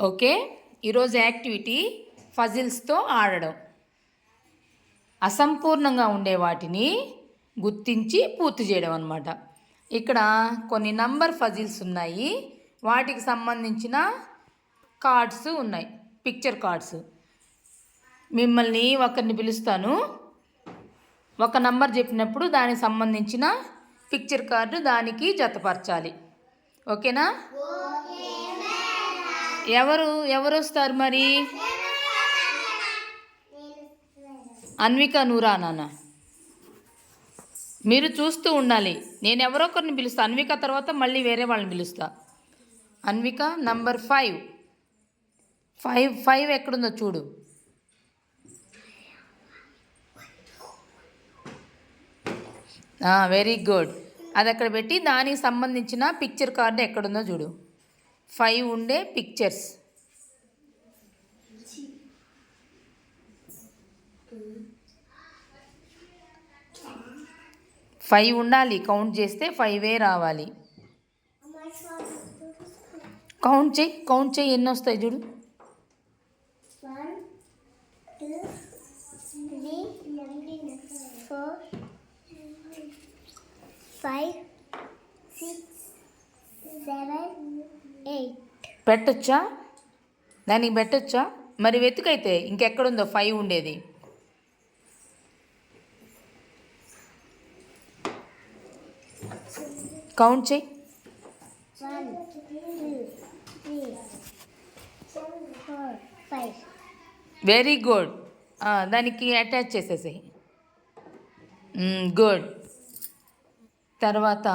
Okay? ఈరోజు activity ఫజిల్స్తో ఆడడం. అసంపూర్ణంగా ఉండే వాటిని గుర్తించి పూర్తి చేయడం అనమాట ఇక్కడ కొన్ని నంబర్ ఫజిల్స్ ఉన్నాయి. వాటికి సంబంధించిన కార్డ్స్ ఉన్నాయి. Picture cards. మిమ్మల్ని ఒకరిని పిలుస్తాను. ఒక నంబర్ చెప్పినప్పుడు దానికి సంబంధించిన పిక్చర్ కార్డు దానికి జతపరచాలి. ఓకేనా? ఎవరు ఎవరు వస్తారు మరి? అన్విక నూరా నాన్న మీరు చూస్తూ ఉండాలి. నేను ఎవరో ఒకరిని పిలుస్తా. అన్విక తర్వాత మళ్ళీ వేరే వాళ్ళని పిలుస్తా. Anvika number five. Five five ఎక్కడుందో చూడు. Very good. అది అక్కడ పెట్టి దానికి సంబంధించిన పిక్చర్ కార్డు ఎక్కడుందో చూడు. ఫైవ్ ఉండే పిక్చర్స్ ఫైవ్ ఉండాలి. కౌంట్ చేస్తే ఫైవే రావాలి. కౌంట్ చేయి. కౌంట్ చేయి. ఎన్ని వస్తాయి చూడు. ఫైవ్ సిక్స్ సెవెన్ పెట్టొచ్చా? దానికి పెట్టొచ్చా? మరి వెతుకైతే ఇంకెక్కడుందో? ఫైవ్ ఉండేది. కౌంట్ చేయి. One, two, three, four, five. Very good దానికి అటాచ్ చేసేసాయి. గుడ్ తర్వాత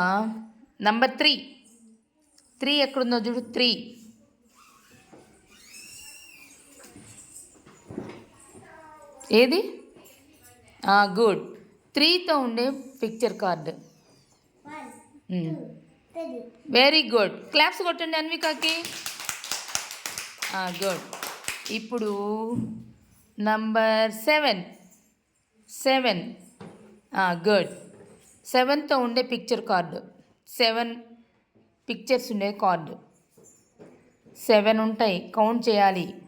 నంబర్ త్రీ త్రీ ఎక్కడుందో చూడు త్రీ. ఏది? గుడ్. త్రీతో ఉండే picture card. Very good. Claps కొట్టండి అన్వికాకి. గుడ్. ఇప్పుడు నంబర్ సెవెన్. సెవెన్. గుడ్. సెవెన్తో ఉండే పిక్చర్ కార్డు. సెవెన్ పిక్చర్స్ ఉండే కార్డు. సెవెన్ ఉంటాయి. కౌంట్ చేయాలి.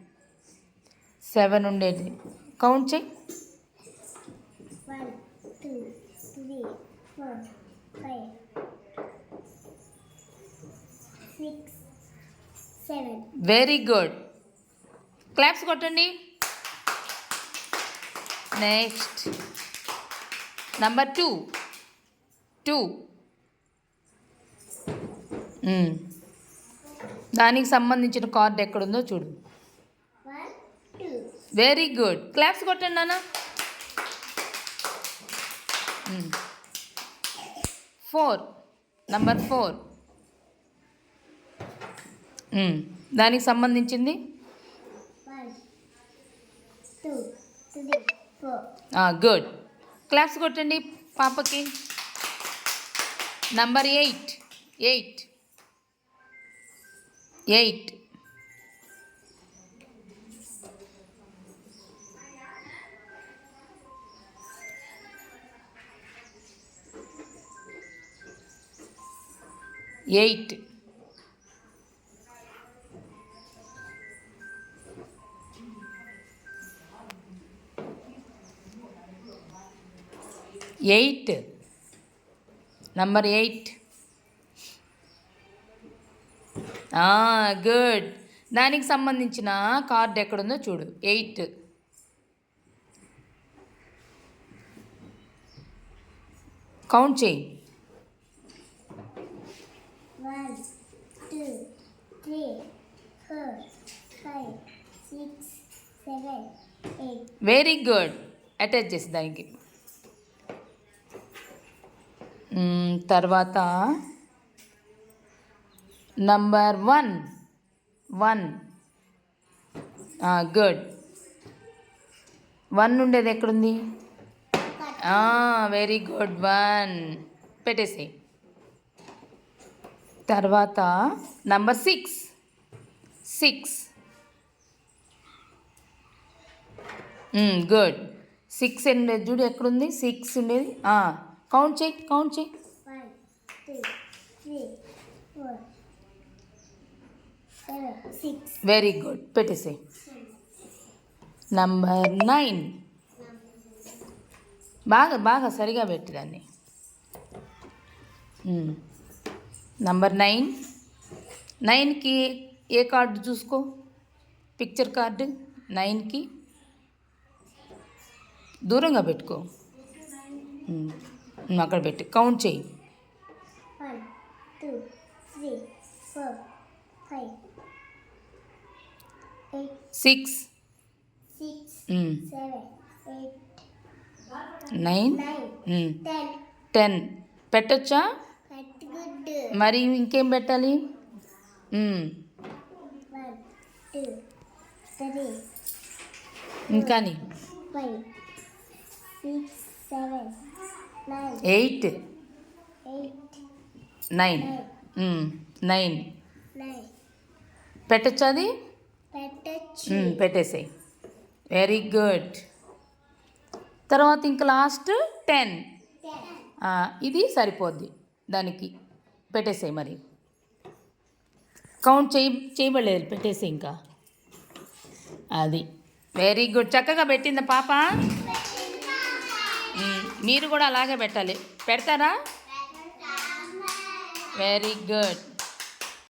సెవెన్ ఉండేది. కౌంట్ చేయి. Very good. క్లాప్స్ కొట్టండి. నెక్స్ట్. Number two. టూ. దానికి సంబంధించిన కార్డు ఎక్కడుందో చూడు. వెరీ గుడ్ క్లాప్స్ కొట్టండి నాన్న. ఫోర్ నంబర్ ఫోర్ దానికి సంబంధించింది? గుడ్ క్లాప్స్ కొట్టండి పాపకి. Number eight eight eight eight eight number eight good దానికి సంబంధించిన కార్డ్ ఎక్కడుందో చూడు. ఎయిట్ కౌంట్ చేయి. వెరీ గుడ్ అటాచ్ చేసి దానికి. తర్వాత number one one good one ఉండేది ఎక్కడుంది? వెరీ గుడ్ వన్ పెట్టేసి తర్వాత number six six good six ఉండేది చూడు ఎక్కడుంది? సిక్స్ ఉండేది. కౌంట్ చేయి కౌంట్ చేయి. వెరీ గుడ్ పెట్టేసే నంబర్ నైన్ బాగా బాగా సరిగా పెట్టి దాన్ని. నంబర్ నైన్ నైన్కి ఏ కార్డు చూసుకో? పిక్చర్ కార్డు నైన్కి దూరంగా పెట్టుకో. ఉమ్, అక్కడ పెట్టి. కౌంట్ చేయి. సిక్స్ నైన్ టెన్ పెట్టచ్చా మరి ఇంకేం పెట్టాలి? Hmm. ఇంకా ఎయిట్ నైన్ నైన్ పెట్టొచ్చా. అది పెట్టేసేయ్. వెరీ గుడ్ తర్వాత ఇంక లాస్ట్ టెన్ ఇది సరిపోద్ది దానికి. పెట్టేసేయ్ మరి. కౌంట్ చేయి చేయబడలేదు పెట్టేసి ఇంకా. అది. వెరీ గుడ్ చక్కగా పెట్టిందా పాప. మీరు కూడా అలాగే పెట్టాలి. పెడతారా? Very good